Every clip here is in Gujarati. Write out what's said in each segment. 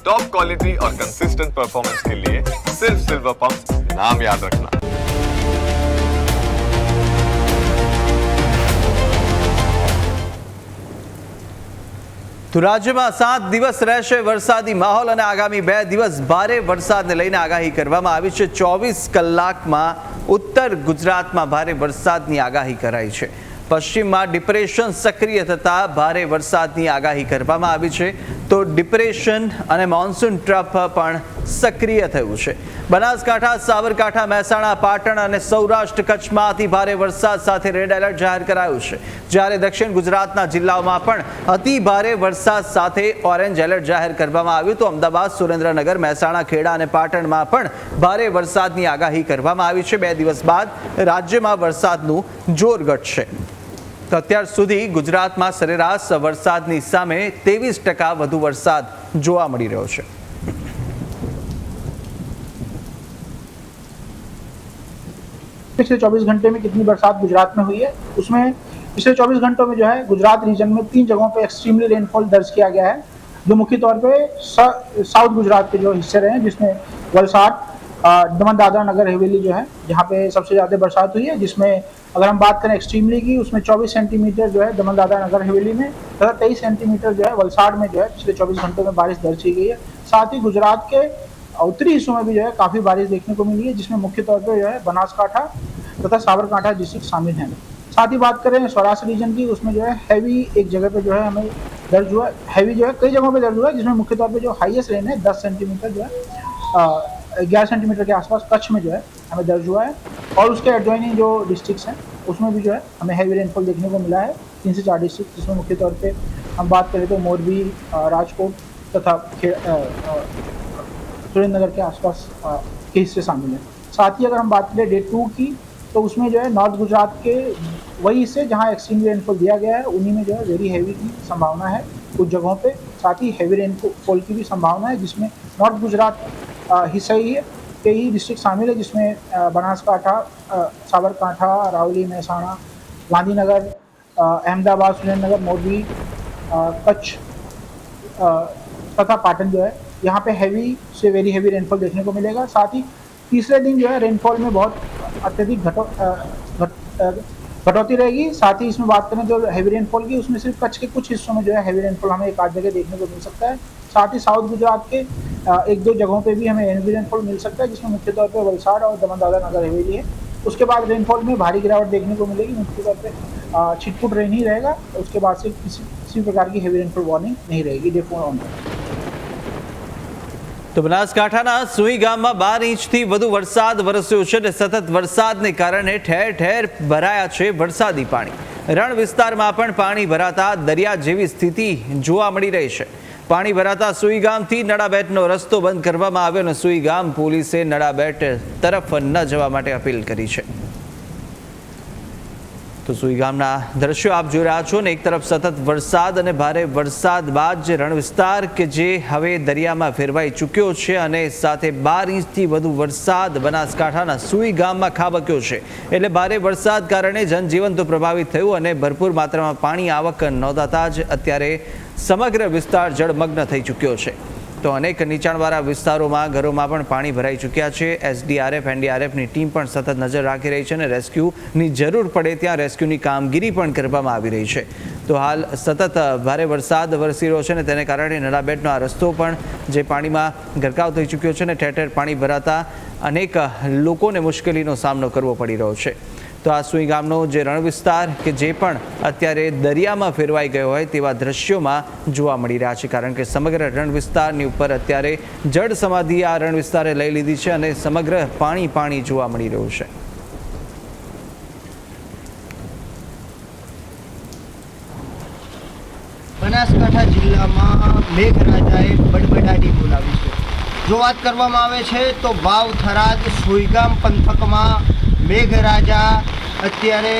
टॉप क्वालिटी और कंसिस्टेंट परफॉर्मेंस के लिए सिर्फ सिल्वर पंप नाम याद रखना તો રાજ્યમાં સાત દિવસ રહેશે વરસાદી માહોલ અને આગામી બે દિવસ ભારે વરસાદને લઈને આગાહી કરવામાં આવી છે ચોવીસ કલાકમાં ઉત્તર ગુજરાતમાં ભારે વરસાદની આગાહી કરાઈ છે પશ્ચિમમાં ડિપ્રેશન સક્રિય થતા ભારે વરસાદની આગાહી કરવામાં આવી છે તો ડિપ્રેશન અને મોન્સૂન ટ્રફ પણ સક્રિય થયું છે. બનાસકાંઠા, સાબરકાંઠા, મહેસાણા, પાટણ અને સૌરાષ્ટ્ર કચ્છમાં અતિ ભારે વરસાદ સાથે રેડ એલર્ટ જાહેર કરાયું છે. જ્યારે દક્ષિણ ગુજરાતના જિલ્લાઓમાં પણ અતિ ભારે વરસાદ સાથે ઓરેન્જ એલર્ટ જાહેર કરવામાં આવ્યું તો અમદાવાદ, સુરેન્દ્રનગર, મહેસાણા, ખેડા અને પાટણમાં પણ ભારે વરસાદની આગાહી કરવામાં આવી છે. બે દિવસ બાદ રાજ્યમાં વરસાદનું જોર ઘટશે તો અત્યાર સુધી ગુજરાતમાં સરેરાશ વરસાદની સામે ત્રેવીસ ટકા વધુ વરસાદ જોવા મળી રહ્યો છે पिछले 24 घंटे में कितनी बरसात गुजरात में हुई है उसमें पिछले 24 घंटों में जो है गुजरात रीजन में तीन जगहों पे एक्सट्रीमली रेनफॉल दर्ज किया गया है जो मुख्य तौर पे स- साउथ गुजरात के जो हिस्से रहे हैं जिसमें वलसाड अ, दमन दादरा नगर हवेली जो है, जहाँ पे सबसे ज़्यादा बरसात हुई है, जिसमें अगर हम बात करें एक्सट्रीमली की, उसमें 24 सेंटीमीटर जो है दमन दादरा नगर हवेली में, तथा 23 सेंटीमीटर जो है वलसाड में जो है, पिछले 24 घंटों में बारिश दर्ज की गई है। साथ ही गुजरात के उत्तरी हिस्सों में भी जो है काफ़ी बारिश देखने को मिली है, जिसमें मुख्य तौर पर जो है बनासकांठा तथा साबरकांठा डिस्ट्रिक्ट शामिल हैं। साथ ही बात करें सौराष्ट्र रीजन की, उसमें जो है हैवी एक जगह पे जो है हमें दर्ज हुआ हैवी जो है कई जगहों पे दर्ज हुआ है, जिसमें मुख्य तौर पे जो हाईएस्ट रेन है, दस सेंटीमीटर जो है ग्यारह सेंटीमीटर के आसपास कच्छ में जो है, हमें दर्ज हुआ है। और उसके एडजॉइनिंग जो डिस्ट्रिक्ट्स हैं, उसमें भी जो है, हमें हैवी रेनफॉल देखने को मिला है। तीन से चार डिस्ट्रिक्ट जिसमें मुख्य तौर पर हम बात करें तो मोरबी राजकोट तथा सुरेंद्रनगर के आसपास के हिस्से शामिल हैं। साथ ही अगर हम बात करें डे टू की तो उसमें जो है नॉर्थ गुजरात के वही हिस्से जहाँ एक्सट्रीम रेनफॉल दिया गया है, उन्हीं में जो है वेरी हैवी की संभावना है कुछ जगहों पे। साथ ही हैवी रेनफॉल की भी संभावना है, जिसमें नॉर्थ गुजरात हिस्सा ही है के ही डिस्ट्रिक्ट शामिल है, जिसमें बनासकांठा साबरकांठा, रावली, महसाणा, गांधीनगर अहमदाबाद, सुरेंद्रनगर, मोरबी कच्छ तथा पाटन जो है, यहाँ पे हैवी से वेरी हैवी रेनफॉल देखने को मिलेगा। साथ ही तीसरे दिन जो है रेनफॉल में बहुत अत्यधिक घटो घट- कटौती रहेगी। साथ ही इसमें बात करें जो हैवी रेनफॉल की, उसमें सिर्फ़ कच्छ के कुछ हिस्सों में जो है हैवी रेनफॉल हमें एक आध जगह देखने को मिल सकता है। साथ ही साउथ गुजरात के एक दो जगहों पे भी हमें हैवी रेनफॉल मिल सकता है, जिसमें मुख्य तौर पर वलसाड और दमन दादा नगर हवेली है। उसके बाद रेनफॉल में भारी गिरावट देखने को मिलेगी, मुख्य तौर पर छिटपुट रेन ही रहेगा। उसके बाद से किसी किसी प्रकार की हैवी रेनफॉल वार्निंग नहीं रहेगी डे फोर ऑन તો બનાસકાંઠાના સુઈ ગામમાં બાર ઇંચથી વધુ વરસાદ વરસ્યો છે અને સતત વરસાદને કારણે ઠેર ઠેર ભરાયા છે વરસાદી પાણી. રણ વિસ્તારમાં પણ પાણી ભરાતા દરિયા જેવી સ્થિતિ જોવા મળી રહી છે. પાણી ભરાતા સુઈ ગામથી નડાબેટનો રસ્તો બંધ કરવામાં આવ્યો અને સુઈ ગામ પોલીસે નડાબેટ તરફ ન જવા માટે અપીલ કરી છે. તો સુઈ ગામના દ્રશ્યો આપ જોઈ રહ્યા છો ને એક તરફ સતત વરસાદ અને ભારે વરસાદ બાદ જે રણ વિસ્તાર કે જે હવે દરિયામાં ફેરવાઈ ચૂક્યો છે અને સાથે બાર ઇંચથી વધુ વરસાદ બનાસકાંઠાના સુઈ ગામમાં ખાબક્યો છે. એટલે ભારે વરસાદ કારણે જનજીવન તો પ્રભાવિત થયું અને ભરપૂર માત્રામાં પાણી આવક નોંધાતા જ અત્યારે સમગ્ર વિસ્તાર જળમગ્ન થઈ ચૂક્યો છે. તો અનેક નીચાણવાળા વિસ્તારોમાં ઘરોમાં પણ પાણી ભરાઈ ચૂક્યા છે. એસડીઆરએફ, એનડીઆરએફની ટીમ પણ સતત નજર રાખી રહી છે અને રેસ્ક્યુની જરૂર પડે ત્યાં રેસ્ક્યુની કામગીરી પણ કરવામાં આવી રહી છે. તો હાલ સતત ભારે વરસાદ વરસી રહ્યો છે અને તેને કારણે નડાબેટનો આ રસ્તો પણ જે પાણીમાં ગરકાવ થઈ ચૂક્યો છે અને ઠેર ઠેર પાણી ભરાતા અનેક લોકોને મુશ્કેલીનો સામનો કરવો પડી રહ્યો છે. તો આ સુઈ ગામનો જે રણ કે જે પણ અત્યારે દરિયામાં ફેરવાઈ ગયો હોય તેવા દ્રશ્યોમાં જોવા મળી રહ્યા છે. કારણ કે સમગ્ર રણ ઉપર અત્યારે જળ સમાધિ આ રણ લઈ લીધી છે અને સમગ્ર પાણી પાણી જોવા મળી રહ્યું છે. બનાસકાંઠા જિલ્લામાં મેઘરાજાએ બડબડાટી બોલાવી છે. જો વાત કરવામાં આવે છે, તો વાવ થરાદ સુઈગામ પંથકમાં મેઘરાજા અત્યારે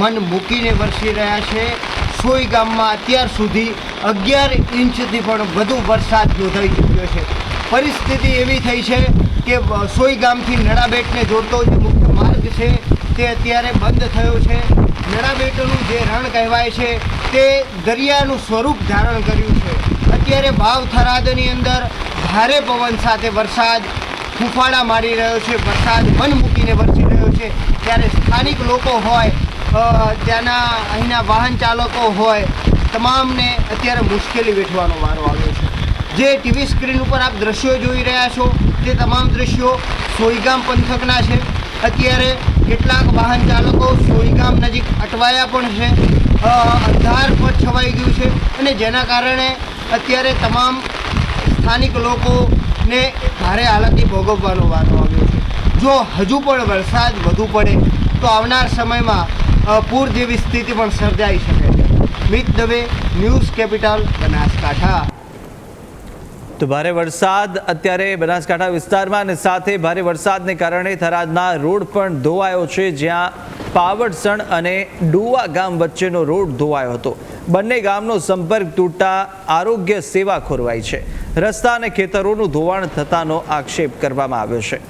મન મૂકીને વરસી રહ્યા છે. સોઈ ગામમાં અત્યાર સુધી અગિયાર ઇંચથી પણ વધુ વરસાદ નોંધાઈ ચૂક્યો છે. પરિસ્થિતિ એવી થઈ છે કે સોઈ ગામથી નડાબેટને જોડતો જે મુખ્ય માર્ગ છે તે અત્યારે બંધ થયો છે. નડાબેટનું જે રણ કહેવાય છે તે દરિયાનું સ્વરૂપ ધારણ કર્યું છે. અત્યારે વાવ થરાદની અંદર ભારે પવન સાથે વરસાદ, ફૂફાડા મારી રહ્યો છે. વરસાદ મન મૂકીને વરસી રહ્યો છે. ત્યારે સ્થાનિક લોકો હોય ત્યાંના અહીંના વાહન ચાલકો હોય, તમામને અત્યારે મુશ્કેલી વેઠવાનો વારો આવ્યો છે. જે ટીવી સ્ક્રીન ઉપર આપ દ્રશ્યો જોઈ રહ્યા છો, તે તમામ દ્રશ્યો સોઈગામ પંથકના છે. અત્યારે કેટલાક વાહન ચાલકો સોઈગામ નજીક અટવાયા પણ છે. અંધાર પણ છવાઈ ગયું છે અને જેના કારણે અત્યારે તમામ સ્થાનિક લોકોને ભારે હાલતથી ભોગવવાનો વારો જો હજુ પણ વરસાદ વધુ પડે, તો આવનાર સમયમાં પૂર જેવી સ્થિતિ પણ સર્જાઈ શકે છે. Mit Dave news capital Banaskantha. તો ભારે વરસાદ અત્યારે બનાસકાંઠા વિસ્તારમાં અને સાથે ભારે વરસાદને કારણે થરાદના રોડ પણ ધોવાયો છે, જ્યાં પાવડસણ અને ડુવા ગામ વચ્ચેનો રોડ ધોવાયો હતો. બંને ગામનો સંપર્ક તૂટતા આરોગ્ય સેવા ખોરવાઈ છે. રસ્તા અને ખેતરોનું ધોવાણ થતાનો આક્ષેપ કરવામાં આવ્યો છે.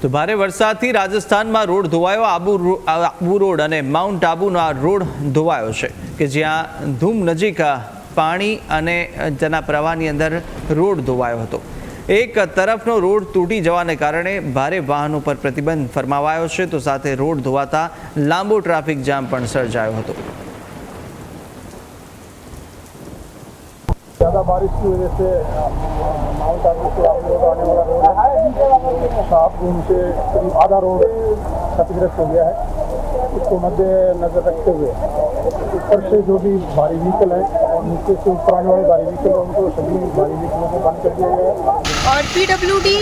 તો ભારે વરસાદથી રાજસ્થાનમાં રોડ ધોવાયો આબુ રો- આબુ રોડ અને માઉન્ટ આબુનો આ રોડ ધોવાયો છે કે જ્યાં ધૂમ નજીક આ પાણી અને તેના પ્રવાહની અંદર રોડ ધોવાયો હતો એક તરફનો રોડ તૂટી જવાને કારણે ભારે વાહનો પર પ્રતિબંધ ફરમાવાયો છે તો સાથે રોડ ધોવાતા લાંબો ટ્રાફિક જામ પણ સર્જાયો હતો ज़्यादा बारिश की वजह से माउंट आबू से आप लोग आने वाला रोड है साफ रूम से करीब आधा रोड क्षतिग्रस्त हो गया है इसको मद्देनजर रखते हुए ऊपर से जो भी भारी व्हीकल है और नीचे से ऊपर आने वाले व्हीकल है उनको सभी भारी व्हीकलों को बंद कर दिया गया और पीडब्ल्यूडी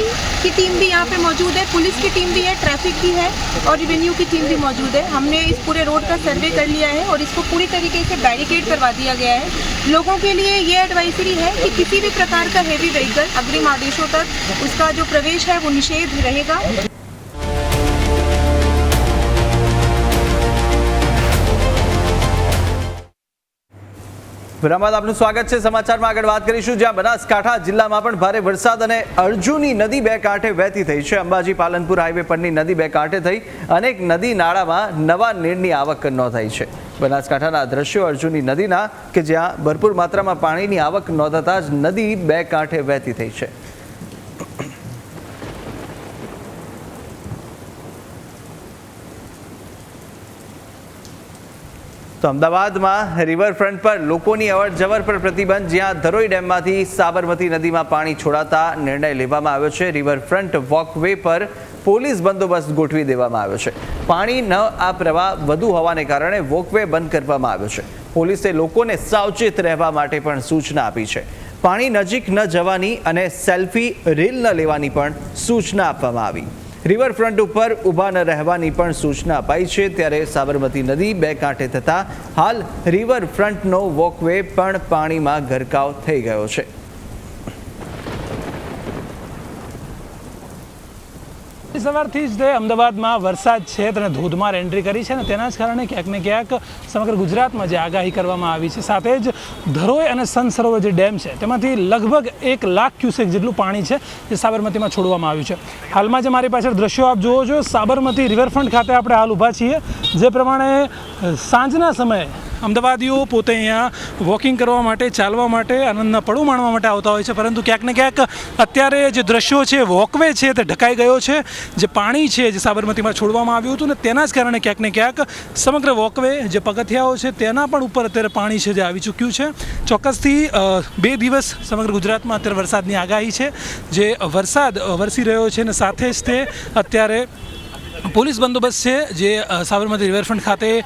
की टीम भी यहाँ पे मौजूद है, पुलिस की टीम भी है ट्रैफ़िक की है और रिवेन्यू की टीम भी मौजूद है। हमने इस पूरे रोड का सर्वे कर लिया है और इसको पूरी तरीके से बैरिकेड करवा दिया गया है। लोगों के लिए ये एडवाइजरी है कि किसी भी प्रकार का हेवी व्हीकल अग्रिम आदेशों तक उसका जो प्रवेश है वो निषेध रहेगा। વિરામ બાદ આપનું સ્વાગત છે. સમાચારમાં આગળ વાત કરીશું. જ્યાં બનાસકાંઠા જિલ્લામાં પણ ભારે વરસાદ અને અર્જુની નદી બે કાંઠે વહેતી થઈ છે. અંબાજી પાલનપુર હાઈવે પરની નદી બે કાંઠે થઈ અનેક નદી નાળામાં નવા નીરની આવક નોંધાઈ છે. બનાસકાંઠાના દ્રશ્યો અર્જુની નદીના કે જ્યાં ભરપૂર માત્રામાં પાણીની આવક નોંધાતા જ નદી બે કાંઠે વહેતી થઈ છે. તો અમદાવાદમાં રિવરફ્રન્ટ પર લોકોની અવર જવર પર પ્રતિબંધ, જ્યાં ધરોઈ ડેમમાંથી સાબરમતી નદીમાં પાણી છોડાતા નિર્ણય લેવામાં આવ્યો છે. રિવરફ્રન્ટ વોકવે પર પોલીસ બંદોબસ્ત ગોઠવી દેવામાં આવ્યો છે. પાણી ન આ પ્રવાહ વધુ હોવાને કારણે વોકવે બંધ કરવામાં આવ્યો છે. પોલીસે લોકોને સાવચેત રહેવા માટે પણ સૂચના આપી છે. પાણી નજીક ન જવાની અને સેલ્ફી રીલ ન લેવાની પણ સૂચના આપવામાં આવી. રિવરફ્રન્ટ ઉપર ઊભા ન રહેવાની પણ સૂચના અપાઈ છે. ત્યારે સાબરમતી નદી બે કાંઠે થતાં હાલ રિવરફ્રન્ટનો વોકવે પણ પાણીમાં ગરકાવ થઈ ગયો છે. સવારથી જ તે અમદાવાદમાં વરસાદ છે, તેને ધોધમાર એન્ટ્રી કરી છે અને તેના જ કારણે ક્યાંક ને ક્યાંક સમગ્ર ગુજરાતમાં જે આગાહી કરવામાં આવી છે, સાથે જ ધરોઈ અને સન સરોવર જે ડેમ છે, તેમાંથી લગભગ એક લાખ ક્યુસેક જેટલું પાણી છે, જે સાબરમતીમાં છોડવામાં આવ્યું છે. હાલમાં જે મારી પાછળ દ્રશ્યો આપ જુઓ છો, સાબરમતી રિવરફ્રન્ટ ખાતે આપણે હાલ ઊભા છીએ. જે પ્રમાણે સાંજના સમયે અમદાવાદીઓ પોતે અહીંયા વોકિંગ કરવા માટે, ચાલવા માટે, આનંદના પળો માણવા માટે આવતા હોય છે. પરંતુ ક્યાંક ને ક્યાંક અત્યારે જે દ્રશ્યો છે વોકવે છે, તે ઢકાઈ ગયો છે. જે પાણી છે, જે સાબરમતીમાં છોડવામાં આવ્યું હતું ને, તેના જ કારણે ક્યાંક ને ક્યાંક સમગ્ર વોકવે જે પગથિયાઓ છે, તેના પણ ઉપર અત્યારે પાણી છે જે આવી ચૂક્યું છે. ચોક્કસથી બે દિવસ સમગ્ર ગુજરાતમાં અત્યારે વરસાદની આગાહી છે. જે વરસાદ વરસી રહ્યો છે અને સાથે જ તે અત્યારે પોલીસ બંદોબસ્ત છે જે સાબરમતી રિવરફ્રન્ટ ખાતે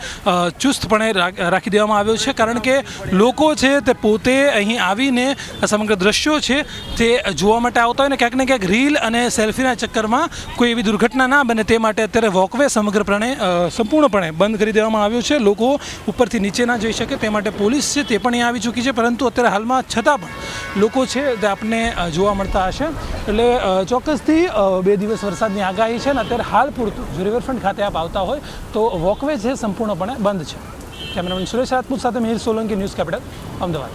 ચુસ્તપણે રાખી દેવામાં આવ્યો છે. કારણ કે લોકો છે તે પોતે અહીં આવીને સમગ્ર દ્રશ્યો છે તે જોવા માટે આવતા હોય ને ક્યાંક ને ક્યાંક રીલ અને સેલ્ફીના ચક્કરમાં કોઈ એવી દુર્ઘટના ના બને તે માટે અત્યારે વોકવે સમગ્રપણે સંપૂર્ણપણે બંધ કરી દેવામાં આવ્યો છે. લોકો ઉપરથી નીચે ના જઈ શકે તે માટે પોલીસ છે તે પણ અહીં આવી ચૂકી છે. પરંતુ અત્યારે હાલમાં છતાં પણ લોકો છે તે આપને જોવા મળતા હશે. એટલે ચોક્કસથી બે દિવસ વરસાદની આગાહી છે ને અત્યારે હાલ પૂરતું રિવરફ્રન્ટ ખાતે આપ આવતા હોય તો વોકવે છે સંપૂર્ણપણે બંધ છે. કેમેરામેન સુરેશ રાજપૂત સાથે મિહિર સોલંકી, ન્યૂઝ કેપિટલ, અમદાવાદ.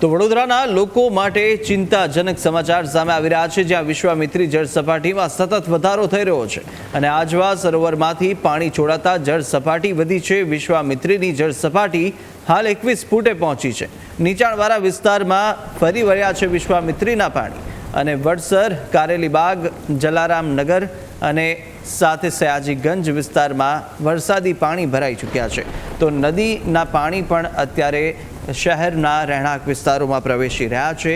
તો વડોદરાના લોકો માટે ચિંતાજનક સમાચાર સામે આવી રહ્યા છે, જ્યાં વિશ્વામિત્રી જળ સપાટીમાં સતત વધારો થઈ રહ્યો છે અને આજવા સરોવરમાંથી પાણી છોડાતા જળ સપાટી વધી છે. વિશ્વામિત્રીની જળ સપાટી હાલ એકવીસ ફૂટે પહોંચી છે. નીચાણવાળા વિસ્તારમાં ફરી વળ્યા છે વિશ્વામિત્રીના પાણી અને વડસર, કારેલીબાગ, જલારામનગર અને સાથે સયાજીગંજ વિસ્તારમાં વરસાદી પાણી ભરાઈ ચૂક્યા છે. તો નદીના પાણી પણ અત્યારે શહેરના રહેણાંક વિસ્તારોમાં પ્રવેશી રહ્યા છે.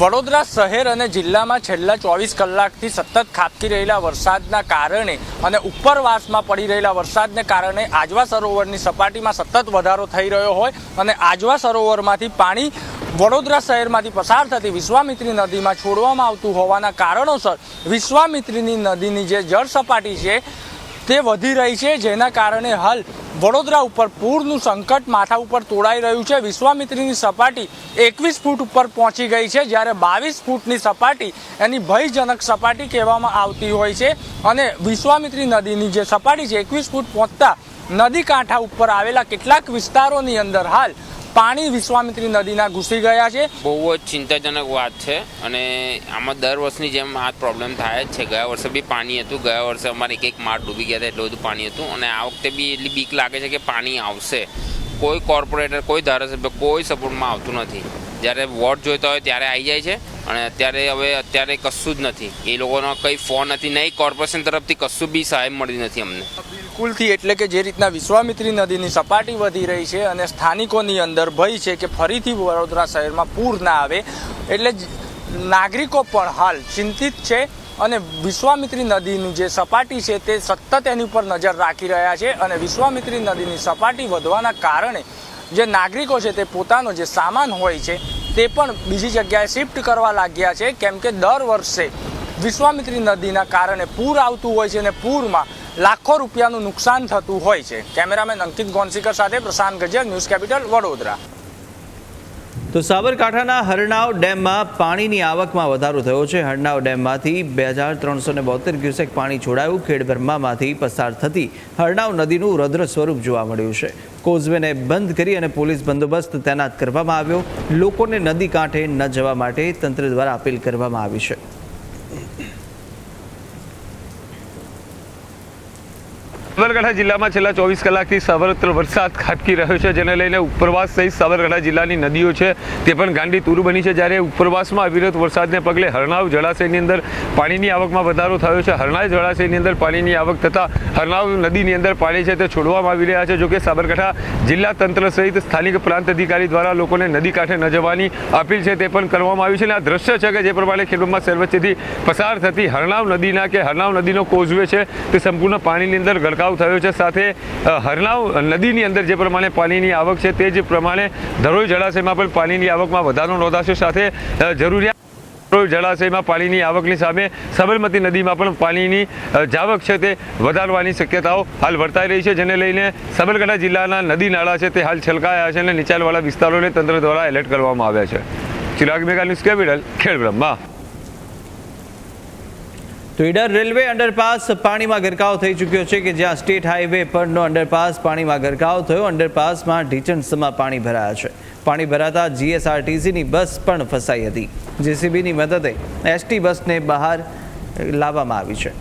વડોદરા શહેર અને જિલ્લામાં છેલ્લા ચોવીસ કલાકથી સતત ખાબકી રહેલા વરસાદના કારણે અને ઉપરવાસમાં પડી રહેલા વરસાદને કારણે આજવા સરોવરની સપાટીમાં સતત વધારો થઈ રહ્યો હોય અને આજવા સરોવરમાંથી પાણી વડોદરા શહેરમાંથી પસાર થતી વિશ્વામિત્રી નદીમાં છોડવામાં આવતું હોવાના કારણોસર વિશ્વામિત્રીની નદીની જે જળ સપાટી છે તે વધી રહી છે, જેના કારણે હાલ વડોદરા ઉપર પૂરનું સંકટ માથા ઉપર તોડાઈ રહ્યું છે. વિશ્વામિત્રીની સપાટી એકવીસ ફૂટ ઉપર પહોંચી ગઈ છે, જ્યારે બાવીસ ફૂટની સપાટી એની ભયજનક સપાટી કહેવામાં આવતી હોય છે. અને વિશ્વામિત્રી નદીની જે સપાટી છે, એકવીસ ફૂટ પહોંચતા નદી કાંઠા ઉપર આવેલા કેટલાક વિસ્તારોની અંદર હાલ પાણી વિશ્વામિત્રી નદીના ઘૂસી ગયા છે. બહુ જ ચિંતાજનક વાત છે અને આમાં દર વર્ષની જેમ આ પ્રોબ્લેમ થાય જ છે. ગયા વર્ષે બી પાણી હતું. ગયા વર્ષે અમારે એક એક માળ ડૂબી ગયા હતા એટલું બધું પાણી હતું અને આ વખતે બી એટલી બીક લાગે છે કે પાણી આવશે. કોઈ કોર્પોરેટર કોઈ ધારાસભ્ય કોઈ સપોર્ટમાં આવતું નથી. જ્યારે વોટ જોઈતા હોય ત્યારે આવી જાય છે અને અત્યારે હવે અત્યારે કશું જ નથી. એ લોકોનો કંઈ ફોન નથી. નહીં કોર્પોરેશન તરફથી કશું બી સહાય મળી નથી અમને. બિલકુલથી એટલે કે જે રીતના વિશ્વામિત્રી નદીની સપાટી વધી રહી છે અને સ્થાનિકોની અંદર ભય છે કે ફરીથી વડોદરા શહેરમાં પૂર ના આવે, એટલે નાગરિકો પણ હાલ ચિંતિત છે અને વિશ્વામિત્રી નદીની જે સપાટી છે તે સતત એની ઉપર નજર રાખી રહ્યા છે અને વિશ્વામિત્રી નદીની સપાટી વધવાના કારણે જે નાગરિકો છે તે પોતાનો જે સામાન હોય છે તે પણ બીજી જગ્યાએ શિફ્ટ કરવા લાગ્યા છે, કેમ કે દર વર્ષે વિશ્વામિત્રી નદીના કારણે પૂર આવતું હોય છે અને પૂરમાં લાખો રૂપિયાનું નુકસાન થતું હોય છે. કેમેરામેન અંકિત ગોનસીકર સાથે પ્રશાંત ગજિયા, ન્યૂઝ કેપિટલ વડોદરા. તો સાબરકાંઠાના હરણાવ ડેમમાં પાણીની આવકમાં વધારો થયો છે. હરણાવ ડેમમાંથી બે હજાર ત્રણસો ને બોતેર ક્યુસેક પાણી છોડાયું. ખેડબ્રહ્મામાંથી પસાર થતી હરણાવ નદીનું રદ્ર સ્વરૂપ જોવા મળ્યું છે. કોઝવેને બંધ કરી અને પોલીસ બંદોબસ્ત તૈનાત કરવામાં આવ્યો. લોકોને નદી કાંઠે ન જવા માટે તંત્ર દ્વારા અપીલ કરવામાં આવી છે. સાબરકાંઠા જિલ્લામાં છેલ્લા ચોવીસ કલાકથી સર્વત્ર વરસાદ ખાબકી રહ્યો છે, જેને લઈને ઉપરવાસ સહિત સાબરકાંઠા જિલ્લાની નદીઓ છે, તે પણ ગાંડી તુરુ બની છે. જ્યારે ઉપરવાસમાં અવિરત વરસાદને પગલે હરણાવ જળાશયની અંદર પાણીની આવકમાં વધારો થયો છે. હરણાવ જળાશયની અંદર પાણીની આવક થતાં હરણાવ નદીની અંદર પાણી છે તે છોડવામાં આવી રહ્યા છે. જોકે સાબરકાંઠા જિલ્લા તંત્ર સહિત સ્થાનિક પ્રાંત અધિકારી દ્વારા લોકોને નદી કાંઠે ન જવાની અપીલ છે તે પણ કરવામાં આવી છે અને આ દ્રશ્ય છે કે જે પ્રમાણે ખેડૂતમાં શહેર પસાર થતી હરણાવ નદીના કે હરણાવ નદીનો કોઝવે છે, તે સંપૂર્ણ પાણીની અંદર ગળકાવ થયો છે. સાથે અ, નદીની અંદર જે પ્રમાણે પાણીની આવક છે તે જ પ્રમાણે ધરોઈ જળાશયમાં પણ પાણીની આવકમાં વધારો નોંધાશે. સાથે જરૂરિયાત જળાશયમાં પાણીની આવકની સામે સાબરમતી નદીમાં પણ પાણીની જાવક છે તે વધારવાની શક્યતાઓ હાલ વર્તાઈ રહી છે જેને લઈને સાબરકાંઠા જિલ્લાના નદી નાળા છે તે હાલ છલકાયા છે અને નીચાણવાળા વિસ્તારોને તંત્ર દ્વારા એલર્ટ કરવામાં આવ્યા છે. Chirag Mega news capital Khedbrahma. તો ઈડર રેલવે અંડરપાસ પાણીમાં ગરકાવ થઈ ચૂક્યો છે કે જ્યાં સ્ટેટ હાઈવે પરનો અંડરપાસ પાણીમાં ગરકાવ થયો. અંડરપાસમાં ઢીચણસમાં પાણી ભરાયા છે. પાણી ભરાતા જીએસઆરટીસીની બસ પણ ફસાઈ હતી. જેસીબીની મદદે એસટી બસને બહાર લાવવામાં આવી છે.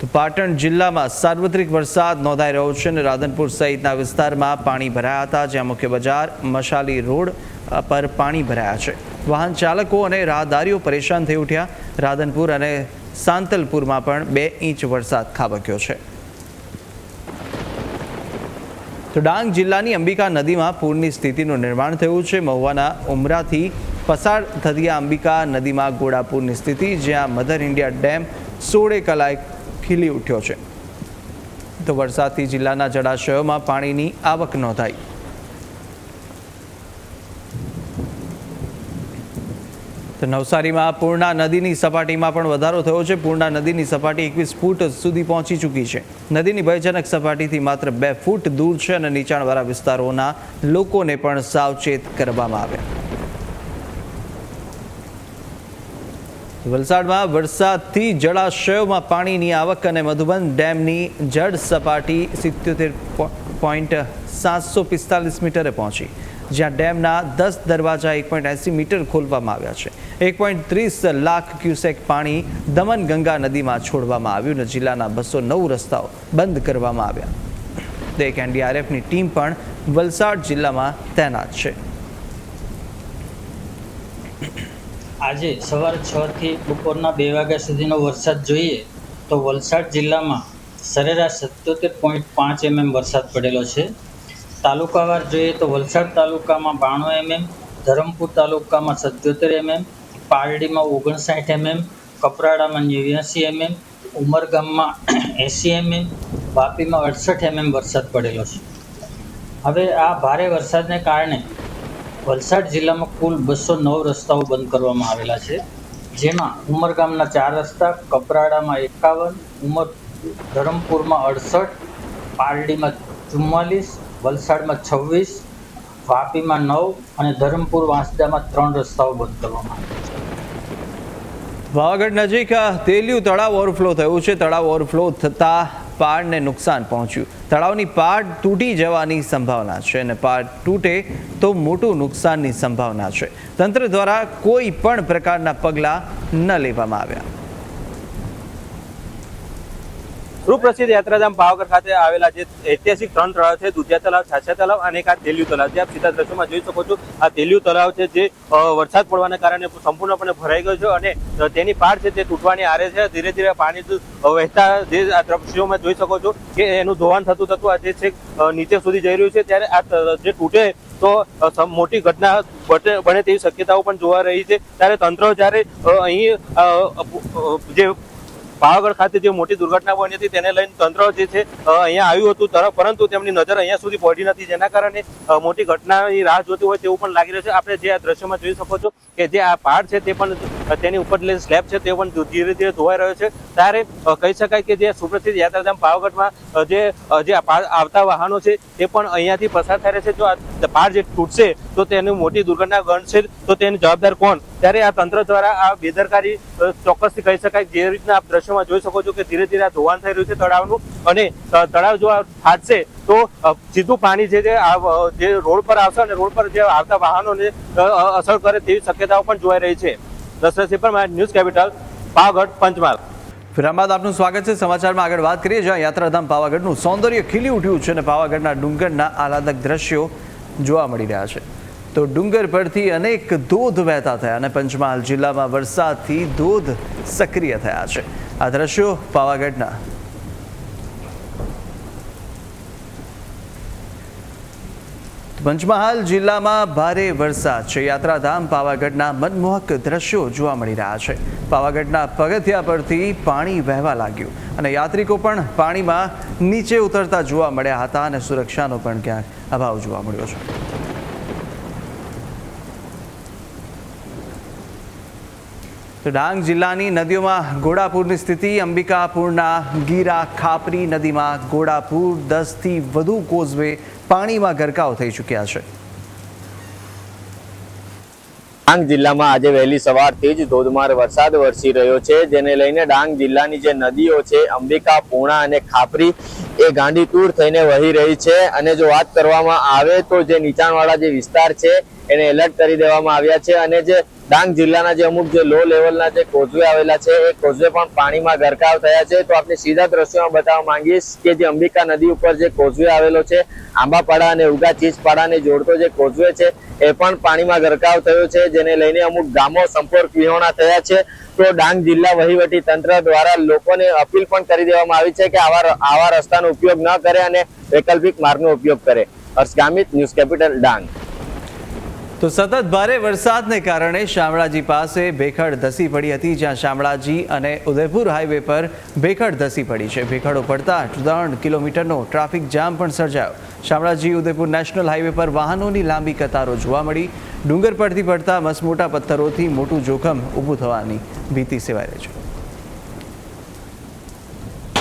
તો પાટણ જિલ્લામાં સાર્વત્રિક વરસાદ નોંધાઈ રહ્યો છે અને રાધનપુર સહિતના વિસ્તારમાં પાણી ભરાયા હતા, જ્યાં મુખ્ય બજાર, મશાલી રોડ પર પાણી ભરાયા છે. વાહન ચાલકો અને રાહદારીઓ પરેશાન થઈ ઉઠ્યા. રાધનપુર અને સાંતલપુરમાં પણ બે ઇંચ વરસાદ ખાબક્યો છે. તો ડાંગ જિલ્લાની અંબિકા નદીમાં પૂરની સ્થિતિનું નિર્માણ થયું છે. મહુવાના ઉમરાથી પસાર થતી અંબિકા નદીમાં ગોળાપુરની સ્થિતિ, જ્યાં મધર ઇન્ડિયા ડેમ સોળે કલાએ ખીલી ઉઠ્યો છે. તો વરસાદથી જિલ્લાના જળાશયોમાં પાણીની આવક નોંધાઈ. નવસારીમાં પૂર્ણા નદીની સપાટીમાં પણ વધારો થયો છે. પૂર્ણા નદીની સપાટી એકવીસ ફૂટ સુધી પહોંચી ચૂકી છે. નદીની ભયજનક સપાટીથી માત્ર બે ફૂટ દૂર છે અને નીચાણવાળા વિસ્તારોના લોકોને પણ સાવચેત કરવામાં આવ્યા. વલસાડમાં વરસાદથી જળાશયોમાં પાણીની આવક અને મધુબન ડેમની જળ સપાટી સિત્યોતેર પોઈન્ટ સાતસો પિસ્તાલીસ મીટરે પહોંચી. જ્યાં ડેમના દસ દરવાજા એક પોઈન્ટ એંસી મીટર ખોલવામાં આવ્યા છે. એક પોઈન્ટ ત્રીસ લાખ ક્યુસેક પાણી દમન ગંગા નદીમાં છોડવામાં આવ્યું અને જિલ્લાના બસો નવ રસ્તાઓ બંધ કરવામાં આવ્યા. એક એનડીઆરએફની ટીમ પણ વલસાડ જિલ્લામાં તૈનાત છે. આજે સવારે છ થી બપોરના બે વાગ્યા સુધીનો વરસાદ જોઈએ તો વલસાડ જિલ્લામાં સરેરાશ સત્યોતેર પોઈન્ટ પાંચ એમએમ વરસાદ પડેલો છે. તાલુકાવાર જોઈએ તો વલસાડ તાલુકામાં બાણું એમએમ, ધરમપુર તાલુકામાં સત્યોતેર એમએમ, પારડીમાં ઓગણસાઠ એમએમ, કપરાડામાં નેવ્યાસી એમએમ, ઉમરગામમાં એંસી એમએમ, વાપીમાં અડસઠ એમએમ વરસાદ પડેલો છે. હવે આ ભારે વરસાદને કારણે વલસાડ જિલ્લામાં કુલ બસો નવ રસ્તાઓ બંધ કરવામાં આવેલા છે, જેમાં ઉમરગામના ચાર રસ્તા, કપરાડામાં એકાવન, ઉમર ધરમપુરમાં અડસઠ, પારડીમાં ચુમ્માલીસ વલસાડમાં છવ્વીસ, વાપીમાં નવ અને ધરમપુર વાંસદામાં ત્રણ રસ્તાઓ બંધ કરવામાં આવ્યા છે. વાવાગઢ નજીક તેલિયું તળાવ ઓવરફ્લો થયું છે. તળાવ ઓવરફ્લો થતાં પાડને નુકસાન પહોંચ્યું. તળાવની પાડ તૂટી જવાની સંભાવના છે અને પાડ તૂટે તો મોટું નુકસાનની સંભાવના છે. તંત્ર દ્વારા કોઈ પણ પ્રકારના પગલાં ન લેવામાં આવ્યા. સુપ્રસિદ્ધ યાત્રાધામ ભાવગર ખાતે આવેલા જે ઐતિહાસિક ત્રણ તળાવ છે, દુધિયા તળાવ, છાછા તળાવ અને એક આ તેલિયું તળાવ. જે આપ સીધા દ્રશ્યોમાં જોઈ શકો છો, આ તેલિયું તળાવ છે જે વરસાદ પડવાના કારણે સંપૂર્ણપણે ભરાઈ ગયો છે અને તેની પાડ છે તે તૂટવાની આરે છે. ધીરે ધીરે પાણી વહેતા જે આ દ્રશ્યોમાં જોઈ શકો છો કે એનું ધોવાણ થતું થતું આ જે છે નીચે સુધી જઈ રહ્યું છે. ત્યારે આ જે તૂટે તો મોટી ઘટના બને તેવી શક્યતાઓ પણ જોવા રહી છે. ત્યારે તંત્ર જ્યારે અહીં જે પાવાગઢ ખાતે જે મોટી દુર્ઘટના બની હતી, તેને લઈને તંત્ર જે છે અહીંયા આવ્યું હતું તરફ, પરંતુ તેમની નજર અહીંયા સુધી પહોંચી નથી. જેના કારણે મોટી ઘટનાની રાહ જોતી હોય તેવું પણ લાગી રહ્યું છે. આપણે જે આ દ્રશ્યમાં જોઈ શકો છો કે જે આ પહાડ છે તે પણ તેની ઉપર જે સ્લેબ છે તે પણ ધીરે ધીરે ધોવાઈ રહ્યો છે. ત્યારે કહી શકાય કે જે સુપ્રસિદ્ધ યાત્રાધામ પાવાગઢમાં જે જે આ આવતા વાહનો છે તે પણ અહીંયાથી પસાર થાય છે. જો આ પહાડ જે તૂટશે, તો તેની મોટી દુર્ઘટના ગણશે તો તેની જવાબદાર કોણ? ત્યારે આ તંત્ર દ્વારા આ બેદરકારી ચોક્કસથી કહી શકાય જે રીતના આપ દ્રશ્યોમાં જોઈ શકો છો કે ધીરે ધીરે આ ધોવાણ થઈ રહ્યું છે તળાવનું. અને તળાવ જો ફાટશે તો સીધું પાણી જે જે રોડ પર આવશે અને રોડ પર જે આવતા વાહનોને અસર કરે તેવી શક્યતાઓ પણ જોવાઈ રહી છે. Dashrath Sipar news capital, Pavagadh, Panchmahal. વિરામ આપનું સ્વાગત છે. સમાચારમાં આગળ વાત કરીએ, જ્યાં યાત્રાધામ પાવાગઢનું સૌંદર્ય ખીલી ઉઠ્યું છે અને પાવાગઢના ડુંગરના આહલાદક દ્રશ્યો જોવા મળી રહ્યા છે. તો ડુંગર પરથી અનેક ધોધ વહેતા થયા અને પંચમહાલ જિલ્લામાં વરસાદથી ધોધ સક્રિય થયા છે. આ દ્રશ્યો પાવાગઢના. પંચમહાલ જિલ્લામાં ભારે વરસાદ છે. યાત્રાધામ પાવાગઢના મનમોહક દ્રશ્યો જોવા મળી રહ્યા છે. પાવાગઢના પગથિયા પરથી પાણી વહેવા લાગ્યું અને યાત્રિકો પણ પાણીમાં નીચે ઉતરતા જોવા મળ્યા હતા અને સુરક્ષાનો પણ ક્યાંક અભાવ જોવા મળ્યો છે. ડાંગ જિલ્લાની નદીઓમાં ઘોડાપૂરની સ્થિતિ. અંબિકાપુરના ગીરા ખાપરી નદીમાં ઘોડાપૂર દસથી વધુ કોઝવે પાણીમાં ગરકાવ થઈ ચૂક્યા છે. ડાંગ જિલ્લામાં આજે વહેલી સવારથી જ ધોધમાર વરસાદ વરસી રહ્યો છે, જેને લઈને ડાંગ જિલ્લાની જે નદીઓ છે, અંબિકા પૂર્ણા અને ખાપરી એ ગાંડીતુર થઈને વહી રહી છે. અને જો વાત કરવામાં આવે તો જે નીચાણવાળા જે વિસ્તાર છે, એને એલર્ટ કરી દેવામાં આવ્યા છે. અને જે ડાંગ જિલ્લાના જે અમુક જે લો લેવલના જે કોઝવે આવેલા છે, એ કોઝવે પણ પાણીમાં ગરકાવ થયા છે. તો આપણે સીધા દ્રશ્યોમાં બતાવવા માંગીશ કે જે અંબિકા નદી ઉપર જે કોઝવે આવેલો છે, આંબાપાડા અને ઉગા ચીજપાડાને જોડતો જે કોઝવે છે, એ પણ પાણીમાં ગરકાવ થયો છે. જેને લઈને અમુક ગામો સંપર્ક વિહોણા થયા છે. તો ડાંગ જિલ્લા વહીવટી તંત્ર દ્વારા લોકોને અપીલ પણ કરી દેવામાં આવી છે કે આવા આવા રસ્તાનો ઉપયોગ ન કરે અને વૈકલ્પિક માર્ગનો ઉપયોગ કરે. Harsh Gamit news capital, Dang. તો સતત ભારે વરસાદને કારણે શામળાજી પાસે ભેખડ ધસી પડી હતી, જ્યાં શામળાજી અને ઉદયપુર હાઈવે પર ભેખડ ધસી પડી છે. ભેખડો પડતા ત્રણ કિલોમીટરનો ટ્રાફિક જામ પણ સર્જાયો. શામળાજી ઉદયપુર નેશનલ હાઈવે પર વાહનોની લાંબી કતારો જોવા મળી. ડુંગર પરથી પડતા મસમોટા પથ્થરોથી મોટું જોખમ ઊભું થવાની ભીતિ સેવાઈ રહી છે.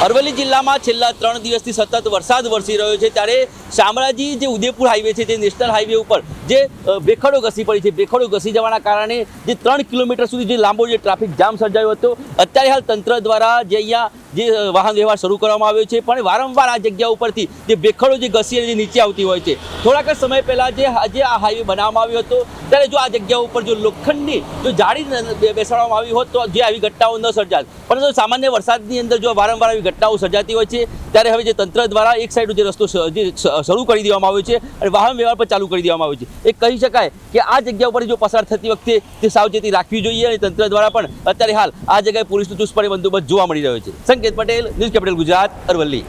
અરવલ્લી જિલ્લામાં છેલ્લા ત્રણ દિવસથી સતત વરસાદ વરસી રહ્યો છે. ત્યારે શામળાજી જે ઉદયપુર હાઈવે છે તે નેશનલ હાઈવે ઉપર જે ભેખડો ઘસી પડી છે. ભેખડો ઘસી જવાના કારણે જે ત્રણ કિલોમીટર સુધી જે લાંબો જે ટ્રાફિક જામ સર્જાયો હતો, અત્યારે હાલ તંત્ર દ્વારા જે અહીંયા જે વાહન વ્યવહાર શરૂ કરવામાં આવ્યો છે. પણ વારંવાર આ જગ્યા ઉપરથી જે ભેખડો જે ઘસી અને નીચે આવતી હોય છે. થોડાક સમય પહેલાં જે જે આ હાઈવે બનાવવામાં આવ્યો હતો, ત્યારે જો આ જગ્યા ઉપર જો લોખંડની, જો જાળી બેસાડવામાં આવી હોત તો જે આવી ઘટનાઓ ન સર્જાત. પરંતુ સામાન્ય વરસાદની અંદર જો વારંવાર આવી ઘટનાઓ સર્જાતી હોય છે, ત્યારે હવે જે તંત્ર દ્વારા એક સાઈડ જે રસ્તો જે શરૂ કરી દેવામાં આવ્યો છે અને વાહન વ્યવહાર પણ ચાલુ કરી દેવામાં આવ્યો છે. એ કહી શકાય કે આ જગ્યા ઉપર જો પસાર થતી વખતે તે સાવચેતી રાખવી જોઈએ અને તંત્ર દ્વારા પણ અત્યારે હાલ આ જગ્યાએ પોલીસનો ચુસ્તપણે બંદોબસ્ત જોવા મળી રહ્યો છે. Sanket Patel, news capital Gujarat, Aravalli.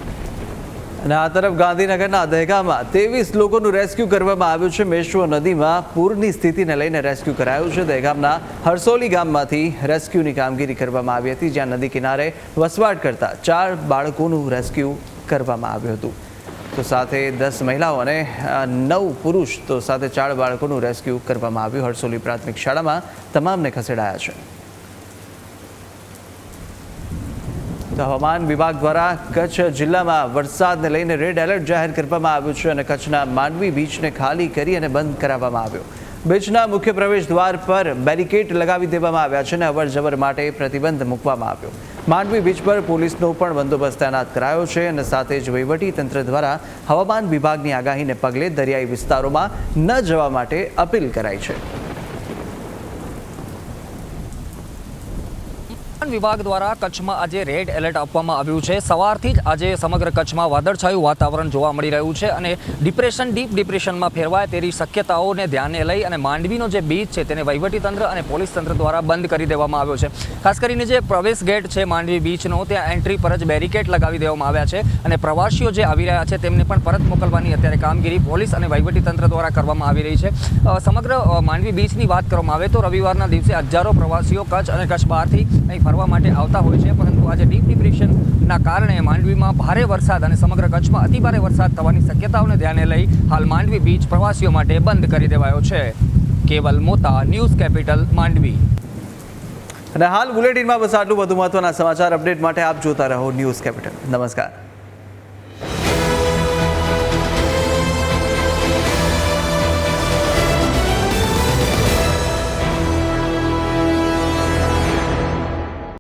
અને આ તરફ ગાંધીનગરના દહેગામાં ત્રેવીસ લોકોનું રેસ્ક્યુ કરવામાં આવ્યું છે. મેશ્વો નદીમાં પૂરની સ્થિતિને લઈને રેસ્ક્યુ કરાયું છે. દહેગામના હરસોલી ગામમાંથી રેસ્ક્યુની કામગીરી કરવામાં આવી હતી, જ્યાં નદી કિનારે વસવાટ કરતા ચાર બાળકોનું રેસ્ક્યુ કરવામાં આવ્યું હતું. તો સાથે દસ મહિલાઓ અને નવ પુરુષ તો સાથે ચાર બાળકોનું રેસ્ક્યુ કરવામાં આવ્યું. હરસોલી પ્રાથમિક શાળામાં તમામને ખસેડાયા છે. તો હવામાન વિભાગ દ્વારા કચ્છ જિલ્લામાં વરસાદને લઈને રેડ એલર્ટ જાહેર કરવામાં આવ્યું છે અને કચ્છના માંડવી બીચને ખાલી કરી અને બંધ કરાવવામાં આવ્યો. બીચના મુખ્ય પ્રવેશ દ્વાર પર બેરિકેડ લગાવી દેવામાં આવ્યા છે અને અવર માટે પ્રતિબંધ મૂકવામાં આવ્યો. માંડવી બીચ પર પોલીસનો પણ બંદોબસ્ત તૈનાત કરાયો છે અને સાથે જ વહીવટી તંત્ર દ્વારા હવામાન વિભાગની આગાહીને પગલે દરિયાઈ વિસ્તારોમાં ન જવા માટે અપીલ કરાઈ છે. વિભાગ દ્વારા કચ્છમાં આજે રેડ એલર્ટ આપવામાં આવ્યું છે. સવારથી જ આજે સમગ્ર કચ્છમાં વાદળછાયું વાતાવરણ જોવા મળી રહ્યું છે અને ડિપ્રેશન, ડીપ ડિપ્રેશનમાં ફેરવાય તેવી શક્યતાઓને ધ્યાને લઈ અને માંડવીનો જે બીચ છે તેને વહીવટીતંત્ર અને પોલીસ તંત્ર દ્વારા બંધ કરી દેવામાં આવ્યો છે. ખાસ કરીને જે પ્રવેશ ગેટ છે માંડવી બીચનો, ત્યાં એન્ટ્રી પર જ બેરિકેડ લગાવી દેવામાં આવ્યા છે અને પ્રવાસીઓ જે આવી રહ્યા છે તેમને પણ પરત મોકલવાની અત્યારે કામગીરી પોલીસ અને વહીવટીતંત્ર દ્વારા કરવામાં આવી રહી છે. સમગ્ર માંડવી બીચની વાત કરવામાં આવે તો રવિવારના દિવસે હજારો પ્રવાસીઓ કચ્છ અને કચ્છ બહારથી અહીં ફરવા માટે આવતા હોય છે. પરંતુ આજે ડીપ ડિપ્રેશનના કારણે માંડવીમાં ભારે વરસાદ અને સમગ્ર કચ્છમાં અતિભારે વરસાદ થવાની શક્યતાઓને ધ્યાને લઈ હાલ માંડવી બીચ પ્રવાસીઓ માટે બંધ કરી દેવાયો છે. કેવલ મોતા ન્યૂઝ કેપિટલ માંડવી. અને હાલ બુલેટિનમાં બસ આટલું વધુ મહત્વના સમાચાર અપડેટ માટે આપ જોતા રહો ન્યૂઝ કેપિટલ. નમસ્કાર.